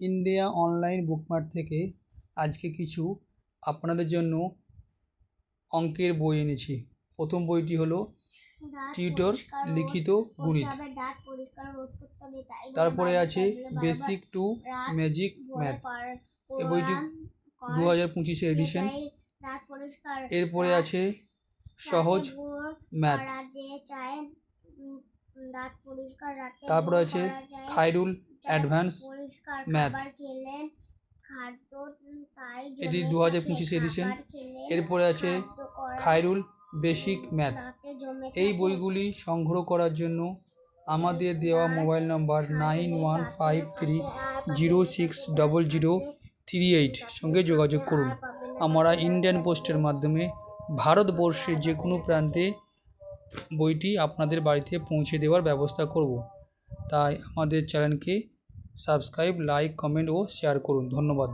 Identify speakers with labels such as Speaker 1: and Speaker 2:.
Speaker 1: India online বুকমার্ট থেকে আজকে কিছু আপনাদের জন্য অঙ্কের বই এনেছি। প্রথম বইটি হলো টিউটর লিখিত গণিত। তারপরে আছে বেসিক টু ম্যাজিক ম্যাথ এই বইটি দু হাজার পঁচিশে এডিশন এরপরে আছে সহজ ম্যাথ তারপরে আছে
Speaker 2: চায়
Speaker 1: অ্যাডভান্স ম্যাথ। এটি দু হাজার। পঁচিশে এডিশন এরপরে আছে খাইরুল বেসিক ম্যাথ। এই বইগুলি সংগ্রহ করার জন্য আমাদের দেওয়া mobile number nine one five three zero six double zero three eight. সঙ্গে যোগাযোগ করুন। আমরা ইন্ডিয়ান পোস্টের মাধ্যমে ভারতবর্ষের যে কোনো প্রান্তে বইটি আপনাদের বাড়িতে পৌঁছে দেওয়ার ব্যবস্থা করব। তাই আমাদের চ্যানেলকে সাবস্ক্রাইব লাইক কমেন্ট ও শেয়ার করুন। ধন্যবাদ।